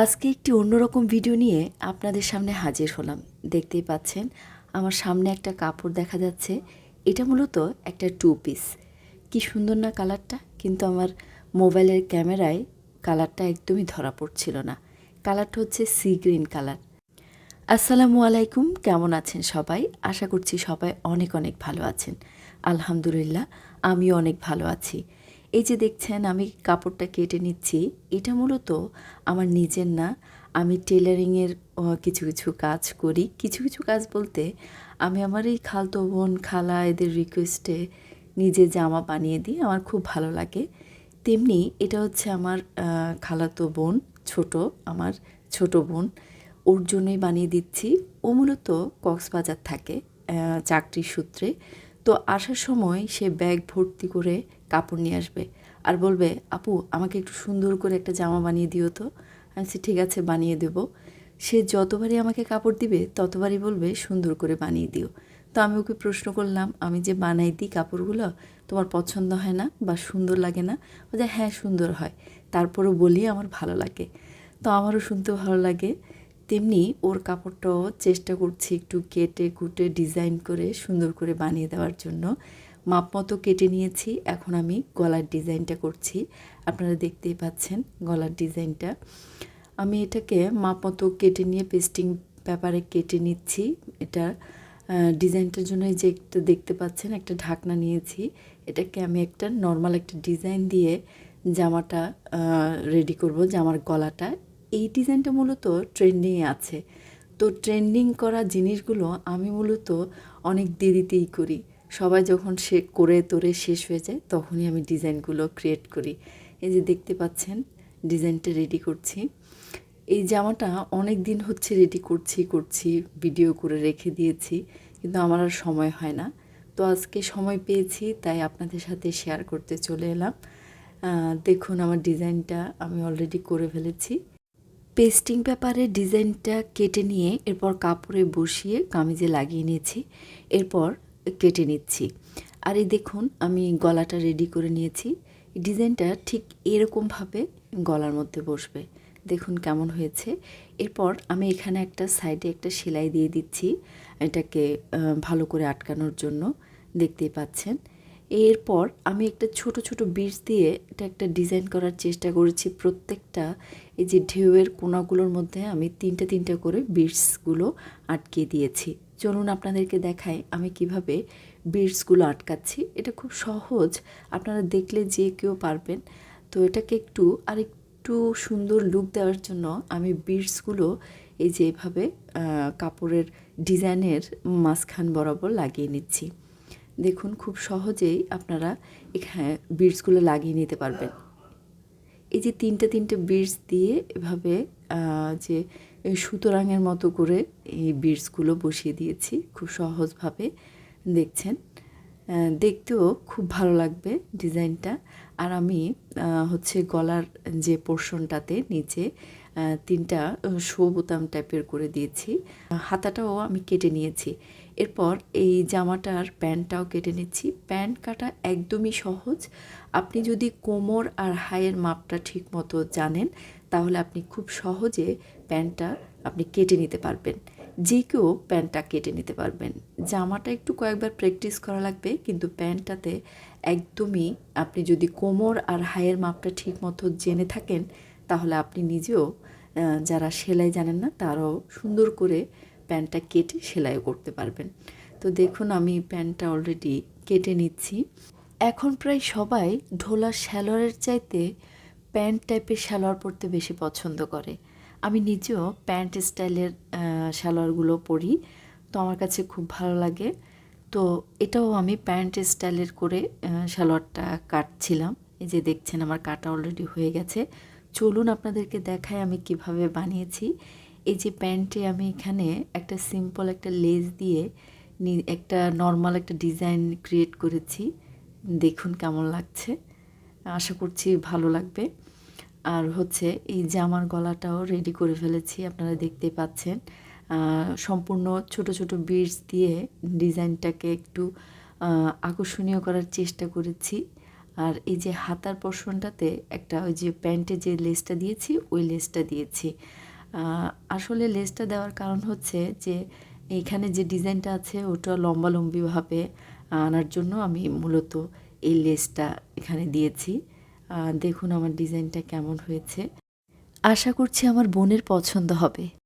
আজকে একটি অন্যরকম ভিডিও নিয়ে আপনাদের সামনে হাজির হলাম। দেখতেই পাচ্ছেন, আমার সামনে একটা কাপড় দেখা যাচ্ছে। এটা মূলত একটা টু পিস কি সুন্দর না কালারটা, কিন্তু আমার মোবাইলের ক্যামেরায় কালারটা একদমই ধরা পড়ছিল না। কালারটা হচ্ছে সি গ্রিন কালার আসসালামু আলাইকুম, কেমন আছেন সবাই? আশা করছি সবাই অনেক অনেক ভালো আছেন। আলহামদুলিল্লাহ, আমিও অনেক ভালো আছি। এই যে দেখছেন, আমি কাপড়টা কেটে নিচ্ছি। এটা মূলত আমার নিজের না, আমি টেলারিংয়ের কিছু কিছু কাজ করি। কিছু কিছু কাজ বলতে আমি আমার এই খালতো বোন খালা এদের রিকোয়েস্টে নিজে জামা বানিয়ে দিই, আমার খুব ভালো লাগে। তেমনি এটা হচ্ছে আমার খালাতো বোন ছোট, আমার ছোট বোন। ওর জন্যই বানিয়ে দিচ্ছি। ও মূলত কক্সবাজার থাকে চাকরির সূত্রে। তো আসার সময় সে ব্যাগ ভর্তি করে কাপড় নিয়ে আসবে। আর বলবে আপু আমাকে একটু সুন্দর করে একটা জামা বানিয়ে দিও তো। আমি বলছি, ঠিক আছে বানিয়ে দেব। সে যতবারই আমাকে কাপড় দিবে ততবারই বলবে সুন্দর করে বানিয়ে দিও। তো আমি ওকে প্রশ্ন করলাম আমি যে বানাই দিই কাপড়গুলো তোমার পছন্দ হয় না বা সুন্দর লাগে না? ও যে হ্যাঁ সুন্দর হয়। তারপরও বলি আমার ভালো লাগে। তো আমারও শুনতে ভালো লাগে। তেমনি ওর কাপড়টাও চেষ্টা করছি একটু কেটে কুটে ডিজাইন করে সুন্দর করে বানিয়ে দেওয়ার জন্য। মাপ মতো কেটে নিয়েছি। এখন আমি গলার ডিজাইনটা করছি। আপনারা দেখতেই পাচ্ছেন গলার ডিজাইনটা। আমি এটাকে মাপ মতো কেটে নিয়ে পেস্টিং পেপারে কেটে নিচ্ছি। এটা ডিজাইনটার জন্য যে একটা দেখতে পাচ্ছেন, একটা ঢাকনা নিয়েছি। এটাকে আমি একটা নর্মাল একটা ডিজাইন দিয়ে জামাটা রেডি করব, জামার গলাটা। এই ডিজাইনটা মূলত ট্রেন্ডিংয়ে আছে। তো ট্রেন্ডিং করা জিনিসগুলো আমি মূলত অনেক দেরিতেই করি। সবাই যখন সে করে তোরে শেষ হয়ে যায়, তখনই আমি ডিজাইনগুলো ক্রিয়েট করি। এই যে দেখতে পাচ্ছেন, ডিজাইনটা রেডি করছি। এই জামাটা অনেক দিন হচ্ছে রেডি করছি করছি ভিডিও করে রেখে দিয়েছি, কিন্তু আমার আর সময় হয় না। তো আজকে সময় পেয়েছি, তাই আপনাদের সাথে শেয়ার করতে চলে এলাম। দেখুন আমার ডিজাইনটা আমি অলরেডি করে ফেলেছি। পেস্টিং পেপারে ডিজাইনটা কেটে নিয়ে, এরপর কাপড়ে বসিয়ে, কামিজে লাগিয়ে নিয়েছি। এরপর কেটে নিচ্ছি। আর এই দেখুন, আমি গলাটা রেডি করে নিয়েছি। ডিজাইনটা ঠিক এরকমভাবে গলার মধ্যে বসবে। দেখুন কেমন হয়েছে। এরপর আমি এখানে একটা সাইডে একটা সেলাই দিয়ে দিচ্ছি। এটাকে ভালো করে আটকানোর জন্য। দেখতেই পাচ্ছেন। এরপর আমি একটা ছোট ছোট বিটস দিয়ে এটা একটা ডিজাইন করার চেষ্টা করেছি। প্রত্যেকটা এই যে ঢেউয়ের কোনাগুলোর মধ্যে আমি তিনটা তিনটা করে বিটসগুলো আটকে দিয়েছি। চলুন আপনাদেরকে দেখাই আমি কীভাবে বিটসগুলো আটকাচ্ছি। এটা খুব সহজ। আপনারা দেখলে যে কেউ পারবেন। তো এটাকে একটু আর একটু সুন্দর লুক দেওয়ার জন্য আমি বিটসগুলো এই যে এভাবে কাপড়ের ডিজাইনের মাঝখান বরাবর লাগিয়ে নিচ্ছি। দেখুন, খুব সহজেই আপনারা এখানে বিটসগুলো লাগিয়ে নিতে পারবেন। এই যে তিনটে তিনটে বিটস দিয়ে এভাবে যে সুতরাঙের মতো করে এই বিটসগুলো বসিয়ে দিয়েছি, খুব সহজভাবে দেখছেন। দেখতেও খুব ভালো লাগবে ডিজাইনটা। আর আমি হচ্ছে গলার যে পোর্শনটাতে নিচে তিনটা শো বোতাম টাইপের করে দিয়েছি। হাতাটাও আমি কেটে নিয়েছি। এরপর এই জামাটার প্যান্টটাও কেটে নিচ্ছি। প্যান্ট কাটা একদমই সহজ। আপনি যদি কোমর আর হাইয়ের মাপটা ঠিক মতো জানেন, তাহলে আপনি খুব সহজে প্যান্টটা আপনি কেটে নিতে পারবেন। যে কেউ প্যান্টটা কেটে নিতে পারবেন। জামাটা একটু কয়েকবার প্র্যাকটিস করা লাগবে, কিন্তু প্যান্টটাতে একদমই আপনি যদি কোমর আর হাইয়ের মাপটা ঠিক মতো জেনে থাকেন, তাহলে আপনি নিজেও যারা সেলাই জানেন না, তারাও সুন্দর করে প্যান্টটা কেটে সেলাইও করতে পারবেন। তো দেখুন আমি প্যান্টটা অলরেডি কেটে নিচ্ছি। এখন প্রায় সবাই ঢোলা শ্যালোয়ারের চাইতে প্যান্ট টাইপের সালোয়ার পরতে বেশি পছন্দ করে। আমি নিজেও প্যান্ট স্টাইলের আহ, সালোয়ারগুলো পরি তো আমার কাছে খুব ভালো লাগে। তো এটাও আমি প্যান্ট স্টাইলের করে আহ, সালোয়ারটা কাটছিলাম। এই যে দেখছেন আমার কাটা অলরেডি হয়ে গেছে। চলুন আপনাদেরকে দেখাই আমি কীভাবে বানিয়েছি। এই যে প্যান্টে আমি এখানে একটা সিম্পল একটা লেস দিয়ে একটা নর্মাল একটা ডিজাইন ক্রিয়েট করেছি। দেখুন কেমন লাগছে। আশা করছি ভালো লাগবে। আর হচ্ছে এই জামার গলাটাও রেডি করে ফেলেছি, আপনারা দেখতে পাচ্ছেন। সম্পূর্ণ ছোট ছোট বিটস দিয়ে ডিজাইনটাকে একটু আকর্ষণীয় করার চেষ্টা করেছি। আর এই যে হাতার পোর্শনটাতে একটা ওই যে প্যান্টে যে লেসটা দিয়েছি, ওই লেসটা দিয়েছি। আসলে লেসটা দেওয়ার কারণ হচ্ছে যে এইখানে যে ডিজাইনটা আছে, ওটা লম্বালম্বিভাবে আনার জন্য আমি মূলত এই লেসটা এখানে দিয়েছি। দেখুন আমার ডিজাইনটা কেমন হয়েছে। আশা করছি আমার বোনের পছন্দ হবে।